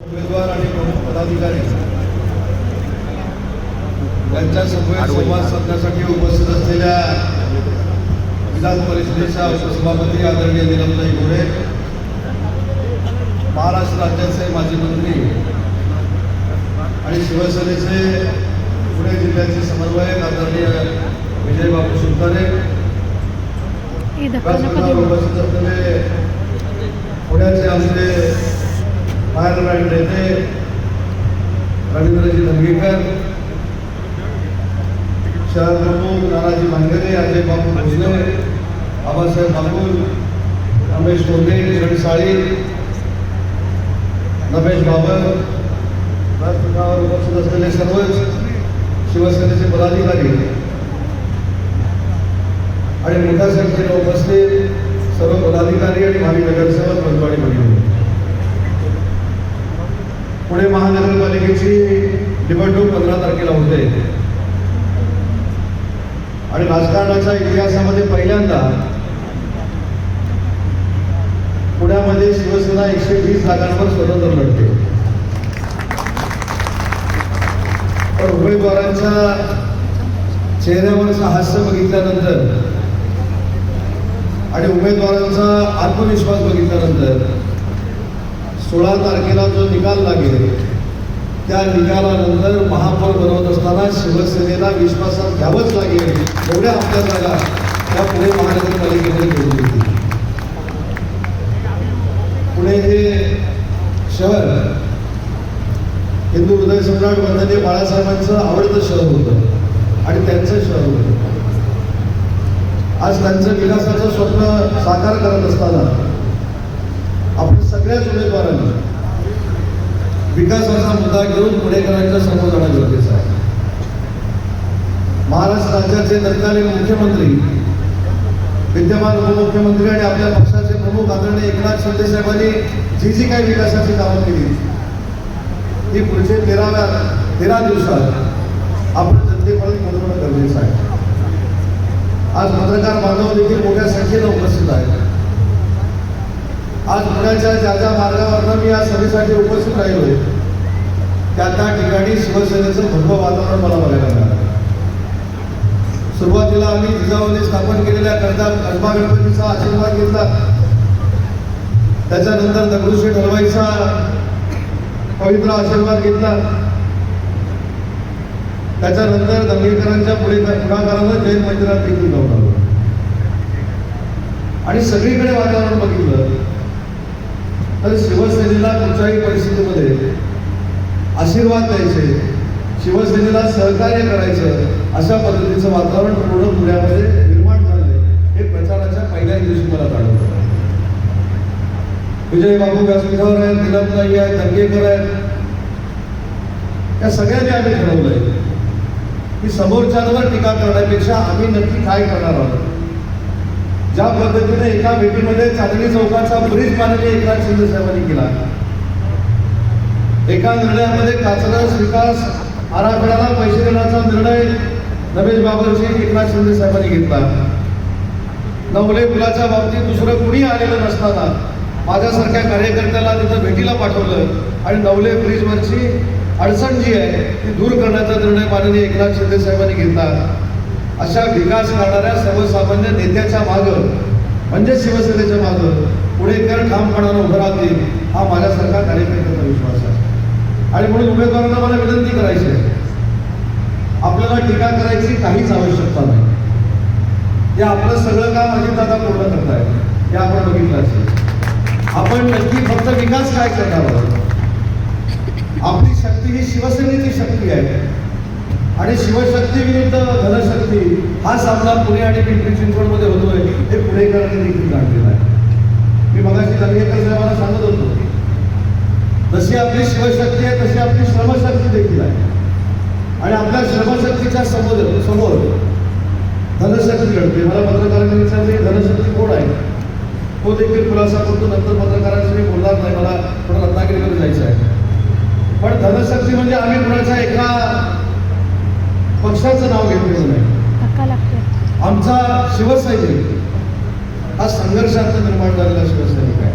उमेदवार आणि प्रमुख पदाधिकारी यांच्या समवेत संवाद साधण्यासाठी उपस्थित असलेल्या विधान परिषदेच्या उपसभापती आदरणीय निलमताई घोडे महाराष्ट्र राज्याचे माजी मंत्री आणि शिवसेनेचे पुणे जिल्ह्याचे समन्वयक आदरणीय विजयबाबू हे देऊ उपस्थित असलेले पुण्याचे आमचे फायर नेते रवींद्रजी धंगेकर शहर प्रमुख नानाजी भांगरे अजय बाबू भोसले बाबासाहेब बाबूल रमेश टोंगे किरण साळी रमेश बाबर व्यासपीठावर उपस्थित असलेले सर्वच शिवसेनेचे पदाधिकारी आणि मोठ्या संख्येने उपस्थित सर्व पदाधिकारी आणि भावी नगरसेवक मंडळी. पुणे महानगरपालिकेची निवडणूक पंधरा तारखेला होते. आणि राजकारणाच्या इतिहासामध्ये पहिल्यांदा पुण्यामध्ये शिवसेना एकशे वीस जागांवर स्वतंत्र लढते. पण उमेदवारांच्या चेहऱ्यावरचं हास्य बघितल्यानंतर आणि उमेदवारांचा आत्मविश्वास बघितल्यानंतर सोळा तारखेला जो निकाल लागेल त्या निकालानंतर महापौर बनवत असताना शिवसेनेला विश्वासात घ्यावंच लागेल एवढ्या आपल्या जागा त्या पुणे महानगरपालिकेमध्ये घेऊन येतील. पुणे हे शहर हिंदू हृदय सम्राट वंदनीय बाळासाहेबांचं आवडतं शहर होतं आणि त्यांचं शहर होतं. आज त्यांचं विकासाचं स्वप्न साकार करत असताना आपण सगळ्याच उमेदवारांनी विकासाचा मुद्दा घेऊन पुणेकरांच्या समोर जाणं गरजेचं आहे. महाराष्ट्र राज्याचे तत्कालीन मुख्यमंत्री विद्यमान उपमुख्यमंत्री आणि आपल्या पक्षाचे प्रमुख आदरणीय एकनाथ शिंदे साहेबांनी जी जी काही विकासाची कामं केली ती पुढचे तेराव्या तेरा दिवसात आपण जनतेपर्यंत पोहोचवणं गरजेचं आहे. आज पत्रकार बांधव देखील मोठ्या संख्येनं उपस्थित आहेत. आज पुण्याच्या ज्या ज्या मार्गावरनं मी या सभेसाठी उपस्थित राहिलोय त्या त्या ठिकाणी शिवसेनेचं भव्य वातावरण मला बघायला मिळालं. सुरुवातीला आम्ही जिजाऊने स्थापन केलेल्या करता कसबा गणपतीचा आशीर्वाद घेतला. त्याच्यानंतर दगडूशेठ हलवाईचा पवित्र आशीर्वाद घेतला. त्याच्यानंतर दंगेकरांच्या पुढे पुढाकारानं जैन मंदिरात देखील जाऊन आलो. आणि सगळीकडे वातावरण बघितलं. तर शिवसेनेला कुठच्याही परिस्थितीमध्ये आशीर्वाद द्यायचे शिवसेनेला सहकार्य करायचं अशा पद्धतीचं वातावरण पूर्ण पुण्यामध्ये निर्माण झालंय हे प्रचाराच्या पहिल्याच दिवशी मला जाणवलं विजय बाबू व्यासपीठावर आहेत निलमताई आहेत दंगेकर आहेत. या सगळ्यांनी आम्ही ठरवलंय. की समोरच्यांवर टीका करण्यापेक्षा आम्ही नक्की काय करणार आहोत? ज्या पद्धतीने एका भेटीमध्ये चांदणी चौकाचा ब्रिज माननीय एकनाथ शिंदे साहेबांनी केला. एका निर्णयामध्ये काचरस विकास आराखड्याला पैसे देण्याचा निर्णय रमेश बाबरजी एकनाथ शिंदे साहेबांनी घेतला. नवले पुलाच्या बाबतीत दुसरं कुणी आलेलं नसताना माझ्यासारख्या कार्यकर्त्याला तिथं भेटीला पाठवलं आणि नवले ब्रिजवरची अडचण जी आहे ती दूर करण्याचा निर्णय माननीय एकनाथ शिंदे साहेबांनी घेतला. अशा विकास करणाऱ्या सर्वसामान्य नेत्याच्या मागं म्हणजे शिवसेनेच्या मागं पुणेकर ठामपणानं उभं राहतील हा माझ्यासारखा कार्यकर्त्याचा विश्वास आहे. आणि म्हणून उमेदवारांना मला विनंती करायची आहे. आपल्याला टीका करायची काहीच आवश्यकता नाही. हे आपलं सगळं काम अजितदादा पूर्ण करताय हे आपण बघितलं असेल. आपण नक्की फक्त विकास काय करणार आहोत? आपली शक्ती ही शिवसेनेची शक्ती आहे. आणि शिवशक्ती विरुद्ध धनशक्ती हा सामना पुणे आणि पिंपरी चिंचवडमध्ये होतोय हे पुणेकरांनी देखील जाणलेलं आहे. मी मगाशी दंगेकर साहेबांना सांगत होतो जशी आपली शिवशक्ती आहे तशी आपली श्रमशक्ती देखील आहे. आणि आपल्या श्रमशक्तीच्या समोर समोर धनशक्ती घडते मला पत्रकारांनी विचारले धनशक्ती कोण आहे? तो देखील खुलासा करतो नंतर पत्रकारांशी मी बोलणार नाही मला थोडं रत्नागिरीकडे जायचं आहे. पण धनशक्ती म्हणजे आम्ही कुणाच्या एका पक्षाचं नाव घेतलेलं नाही आमचा शिवसैनिक हा संघर्षार्थ निर्माण झालेला शिवसैनिक आहे.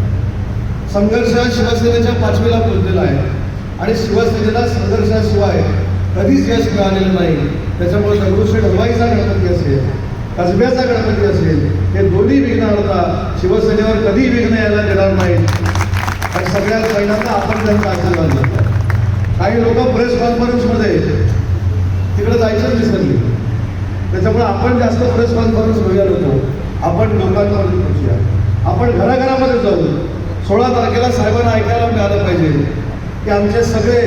संघर्ष हा शिवसेनेच्या पाचवीला पोहोचलेला आहे. आणि शिवसेनेला संघर्षाशिवाय कधीच यश मिळालेलं नाही. त्याच्यामुळे दगडूशेठ हलवाईचा गणपती असेल कसब्याचा गणपती असेल हे दोन्ही विघ्नार्था शिवसेनेवर कधी विघ्न यायला देणार नाहीत. आणि सगळ्यात पहिल्यांदा आपण त्यांचा आशीर्वाद घेतो काही लोक प्रेस कॉन्फरन्समध्ये तिकडे जायचंच विसरली त्याच्यामुळे आपण जास्त प्रेस कॉन्फरन्स घेऊया नको आपण लोकांमध्ये पोहोचूया. आपण घराघरामध्ये जाऊ. सोळा तारखेला साहेबांना ऐकायला मिळालं पाहिजे की आमचे सगळे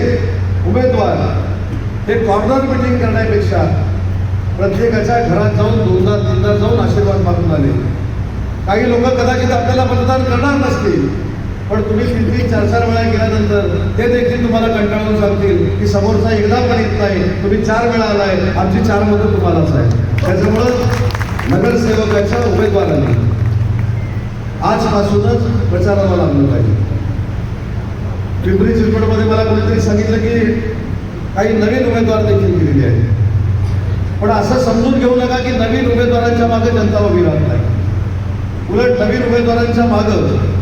उमेदवार हे कॉर्नर मिटिंग करण्यापेक्षा प्रत्येकाच्या घरात जाऊन दोनदा तीनदा जाऊन आशीर्वाद मागून आले. काही लोक कदाचित आपल्याला मतदान करणार नसतील. पण तुम्ही किती चार चार वेळा गेल्यानंतर ते देखील तुम्हाला कंटाळून सांगतील की समोरचा एकदा पण येत नाही. तुम्ही चार वेळा आलाय. आमची चार मतं तुम्हालाच आहे. त्याच्यामुळं नगरसेवकाच्या उमेदवारांनी आजपासूनच प्रचाराला लागलं पाहिजे. पिंपरी चिंचवडमध्ये मला कोणीतरी सांगितलं की काही नवीन उमेदवार देखील दिलेले आहेत. पण असं समजून घेऊ नका की नवीन उमेदवारांच्या मागे जनता उभी राहत नाही. उलट नवीन उमेदवारांच्या मागं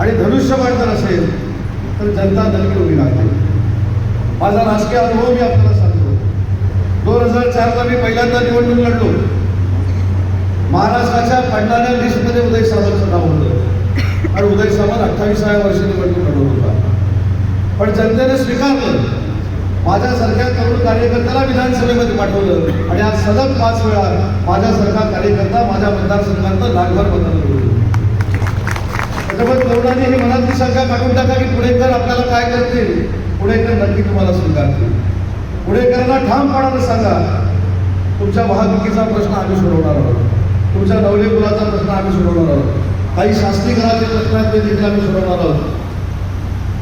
आणि धनुष्यबाण जर असेल तर जनता नक्की उभी राहते माझा राजकीय अनुभव मी आपल्याला सांगतो. दोन हजार चारला मी पहिल्यांदा निवडणूक लढलो. महाराष्ट्राच्या पडणाऱ्या लिस्टमध्ये उदय सावंतचं नाव होतं आणि उदय सावंत अठ्ठावीसाव्या वर्षी निवडणूक लढवत होता. पण जनतेने स्वीकारलं. माझ्यासारख्या तरुण कार्यकर्त्याला विधानसभेमध्ये पाठवलं. आणि आज सलग पाच वेळा माझ्यासारखा कार्यकर्ता माझ्या मतदारसंघात लाखभर मतदान त्यामुळे तरुणांनी ही मनातली शंका काढून टाका की पुणेकर आपल्याला काय करतील? पुणेकर नक्की तुम्हाला स्वीकारतील. पुणेकरांना ठामपणानं सांगा. तुमच्या वाहतुकीचा प्रश्न आम्ही सोडवणार आहोत. तुमच्या नवले पुलाचा प्रश्न आम्ही सोडवणार आहोत. काही शास्त्रीकरणाचे प्रश्न आहेत ते देखील आम्ही सोडवणार आहोत.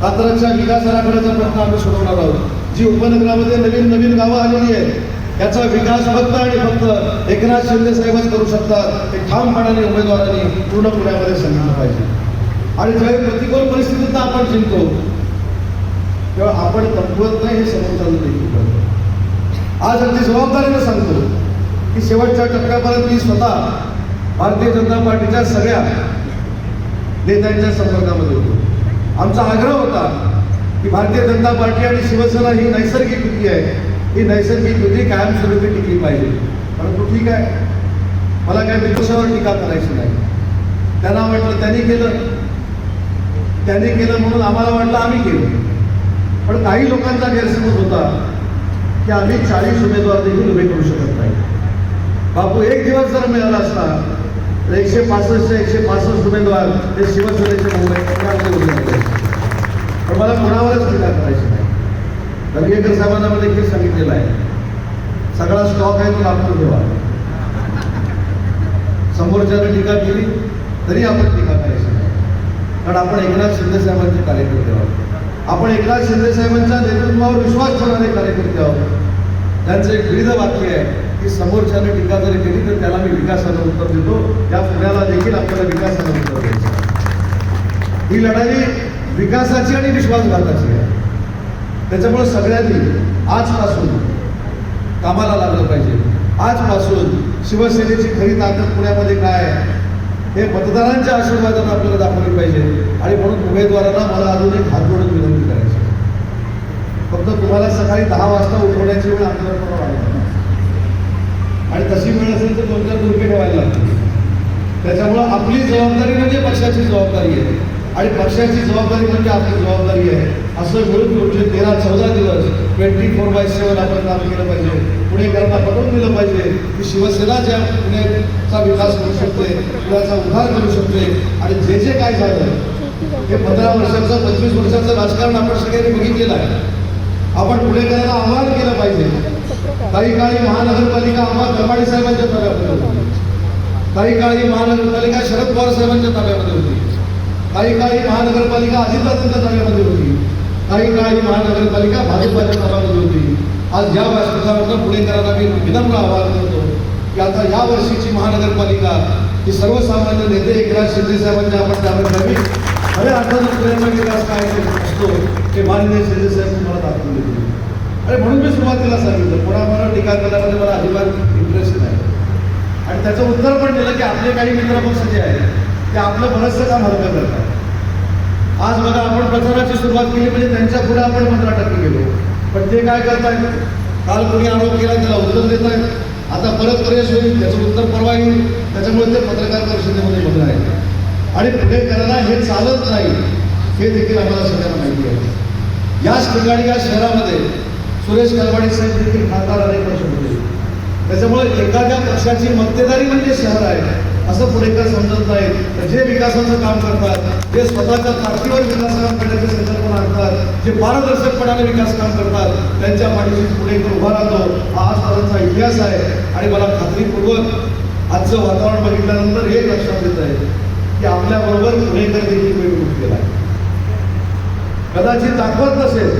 कात्रजच्या विकास आराखड्याचा प्रश्न आम्ही सोडवणार आहोत. जी उपनगरामध्ये नवीन नवीन गावं आलेली आहेत याचा विकास फक्त आणि फक्त एकनाथ शिंदे साहेबच करू शकतात. हे ठामपणाने उमेदवारांनी पूर्ण पुण्यामध्ये सांगितलं पाहिजे. आणि ज्यावेळी प्रतिकूल परिस्थितीत आपण जिंकतो तेव्हा आपण तत्वज्ञ नाही हे समोरच्याला देखील करतो आज अगदी जबाबदारीनं सांगतो की शेवटच्या टप्प्यापर्यंत मी स्वतः भारतीय जनता पार्टीच्या सगळ्या नेत्यांच्या संपर्कामध्ये होतो. आमचा आग्रह होता की भारतीय जनता पार्टी आणि शिवसेना ही नैसर्गिक युती आहे. ही नैसर्गिक युती कायमस्वरूपी टिकली पाहिजे. परंतु ठीक आहे. मला काय विपक्षावर टीका करायची नाही. त्यांना म्हटलं त्यांनी केलं. त्यांनी केलं म्हणून आम्हाला वाटलं आम्ही केलं. पण काही लोकांचा गैरसमज होता की आम्ही चाळीस उमेदवार देखील उभे करू शकत नाही. बापू एक दिवस जर मिळाला असता तर एकशे पासष्टचे एकशे पासष्ट उमेदवार हे शिवसेनेचे मुंबई उभे पण मला कोणावरच टीका करायची नाही. दर्गेकर साहेबांना मी देखील सांगितलेलं आहे. सगळा स्टॉक आहे तो लागतो ठेवा. समोरच्यानं टीका केली तरी आपण टीका नाही कारण आपण एकनाथ शिंदे साहेबांचे कार्यकर्ते आहोत. आपण एकनाथ शिंदे साहेबांच्या नेतृत्वावर विश्वास ठेवणारे कार्यकर्ते आहोत. त्यांचं एक विविध वाक्य आहे की समोरच्याने टीका जरी केली तर त्याला मी विकासानं उत्तर देतो. या पुण्याला देखील आपल्याला विकासानं उत्तर द्यायचं ही लढाई विकासाची आणि विश्वासघाताची आहे. त्याच्यामुळे सगळ्यांनी आजपासून कामाला लागलं पाहिजे. आजपासून शिवसेनेची खरी ताकद पुण्यामध्ये काय आहे? हे मतदारांच्या आशीर्वादानं आपल्याला दाखवली पाहिजे. आणि म्हणून उमेदवारांना मला अजून एक हात जोडून विनंती करायची फक्त तुम्हाला सकाळी दहा वाजता उठवण्याची वेळ आपल्याला वाढली आणि तशी वेळ असेल तर दोन चार दुर्गे ठेवायला लागतील. त्याच्यामुळं आपली जबाबदारी म्हणजे पक्षाची जबाबदारी आहे. आणि पक्षाची जबाबदारी म्हणजे आपली जबाबदारी आहे. असं मिळून पुढचे तेरा चौदा दिवस ट्वेंटी फोर बाय सेवन आपण काम केलं पाहिजे. पुणेकरांना पटवून दिलं पाहिजे. की शिवसेना ज्या पुण्याचा विकास करू शकते पुण्याचा उद्धार करू शकते आणि जे जे काय झालं हे पंधरा वर्षाचं पंचवीस वर्षाचं राजकारण आपण सगळ्यांनी बघितलेलं आहे. आपण पुणेकरांना आव्हान केलं पाहिजे. काही काळी महानगरपालिका आम्हाला करमाडी साहेबांच्या ताब्यामध्ये होती. काही काळी महानगरपालिका शरद पवार साहेबांच्या ताब्यामध्ये होती. काही काळी महानगरपालिका अजितदादांच्या ताब्यामध्ये होती. काही काळी महानगरपालिका भाजपाच्या ताब्यामध्ये होती. आज या व्यासपीठावरनं पुणेकरांना मी विनम्र आवाहन करतो की आता या वर्षीची महानगरपालिका ही सर्वसामान्य नेते एकनाथ शिंदे साहेबांच्या आपण ताब्यात घ्यावी अरे अर्थात पुण्याचा विकास काय असतो हे माननीय शिंदे साहेब तुम्हाला दाखवून देतील. अरे म्हणून मी सुरुवातीला सांगितलं कोणावर टीका करण्यामध्ये मला अजिबात इंटरेस्ट नाही. आणि त्याचं उत्तर पण दिलं की आपले काही मित्र पक्ष जे आहेत ते आपलं बरंचसं काम हलकं करतात. आज बघा आपण प्रचाराची सुरुवात केली म्हणजे त्यांच्या पुढे आपण पंधरा टक्के गेलो. पण ते काय करतायत? काल कोणी आरोप केला त्याला उत्तर देत आहेत आता परत प्रवेश होईल त्याचं उत्तर परवा येईल. त्याच्यामुळे ते पत्रकार परिषदेमध्ये बघत आहेत. आणि पुढे करणं हे चालत नाही हे देखील आम्हाला सगळ्यांना माहिती आहे. याच ठिकाणी या शहरामध्ये सुरेश कलवाडी साहेब देखील खासदार अनेक वर्ष होते. त्याच्यामुळे एखाद्या पक्षाची मक्तेदारी म्हणजे शहर आहे असं पुणेकर समजत नाही तर जे विकासाचं काम करतात ते स्वतःच्या ताकदीवर विकास काम करण्याची संकल्पना जे पारदर्शकपणाने विकास काम करतात त्यांच्या पाठीशी पुढे उभा राहतो हा आजपर्यंतचा इतिहास आहे. आणि मला खात्रीपूर्वक आजचं वातावरण बघितल्यानंतर हे लक्षात येत आहे की आपल्याबरोबर पुणेकर देखील वेळ उठलेला आहे. कदाचित दाखवत नसेल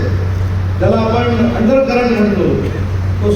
त्याला आपण अंडर करंट म्हणतो तो